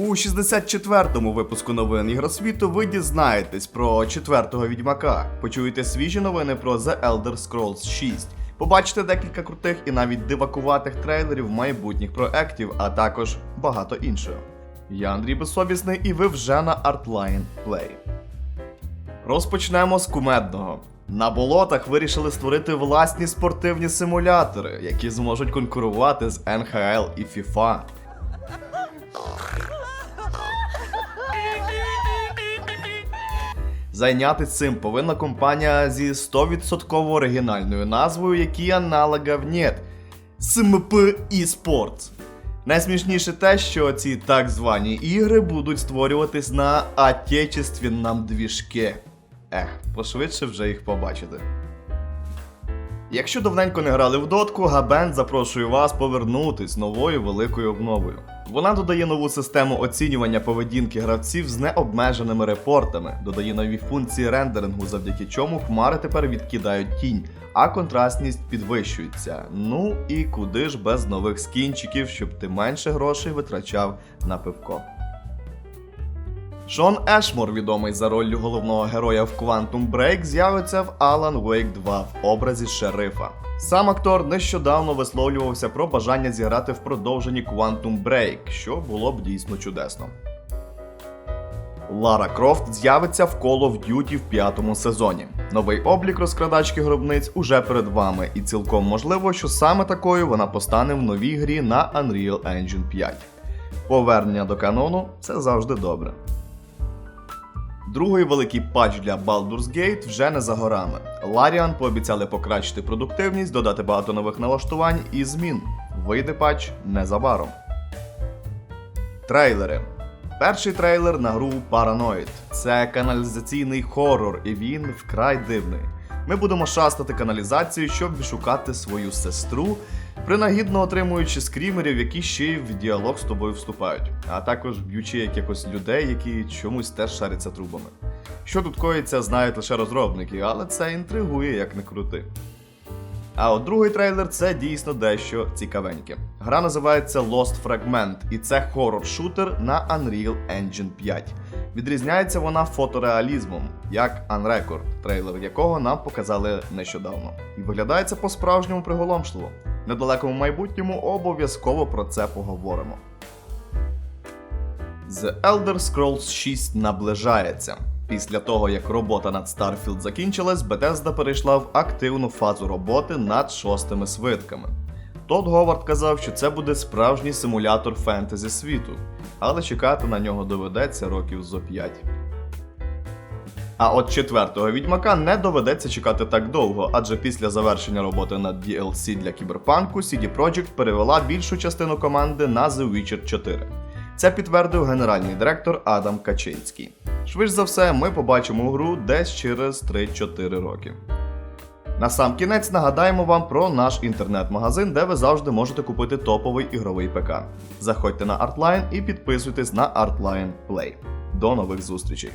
У 64-му випуску новин Ігросвіту ви дізнаєтесь про четвертого відьмака, почуєте свіжі новини про The Elder Scrolls 6, побачите декілька крутих і навіть дивакуватих трейлерів майбутніх проєктів, а також багато іншого. Я Андрій Безсовісний і ви вже на Artline Play. Розпочнемо з кумедного. На болотах вирішили створити власні спортивні симулятори, які зможуть конкурувати з НХЛ і FIFA. Зайнятися цим повинна компанія зі 100% оригінальною назвою, які аналогів нет. СМП eSports. Найсмішніше те, що ці так звані ігри будуть створюватись на отечественном двіжке. Ех, пошвидше вже їх побачити. Якщо давненько не грали в дотку, Габен запрошує вас повернутись новою великою обновою. Вона додає нову систему оцінювання поведінки гравців з необмеженими репортами, додає нові функції рендерингу, завдяки чому хмари тепер відкидають тінь, а контрастність підвищується. Ну і куди ж без нових скінчиків, щоб ти менше грошей витрачав на пивко. Шон Ешмор, відомий за роллю головного героя в Quantum Break, з'явиться в Alan Wake 2 в образі шерифа. Сам актор нещодавно висловлювався про бажання зіграти в продовженні Quantum Break, що було б дійсно чудесно. Лара Крофт з'явиться в Call of Duty в п'ятому сезоні. Новий облік розкрадачки гробниць уже перед вами, і цілком можливо, що саме такою вона постане в новій грі на Unreal Engine 5. Повернення до канону це завжди добре. Другий великий патч для Baldur's Gate вже не за горами. Larian пообіцяли покращити продуктивність, додати багато нових налаштувань і змін. Вийде патч незабаром. Трейлери. Перший трейлер на гру Paranoid. Це каналізаційний хорор, і він вкрай дивний. Ми будемо шастати каналізацію, щоб відшукати свою сестру, принагідно отримуючи скрімерів, які ще й в діалог з тобою вступають, а також б'ючи якихось людей, які чомусь теж шаряться трубами. Що тут коїться, знають лише розробники, але це інтригує, як не крути. А от другий трейлер це дійсно дещо цікавеньке. Гра називається Lost Fragment, і це хорор-шутер на Unreal Engine 5. Відрізняється вона фотореалізмом, як Unrecord, трейлер якого нам показали нещодавно. І виглядає це по-справжньому приголомшливо. В недалекому майбутньому обов'язково про це поговоримо. The Elder Scrolls 6 наближається. Після того, як робота над Starfield закінчилась, Bethesda перейшла в активну фазу роботи над шостими свитками. Тодд Говард казав, що це буде справжній симулятор фентезі світу, але чекати на нього доведеться років зо 5. А от четвертого відьмака не доведеться чекати так довго, адже після завершення роботи над DLC для кіберпанку CD Projekt перевела більшу частину команди на The Witcher 4. Це підтвердив генеральний директор Адам Качинський. Швидше за все, ми побачимо гру десь через 3-4 роки. На сам кінець нагадаємо вам про наш інтернет-магазин, де ви завжди можете купити топовий ігровий ПК. Заходьте на Artline і підписуйтесь на Artline Play. До нових зустрічей!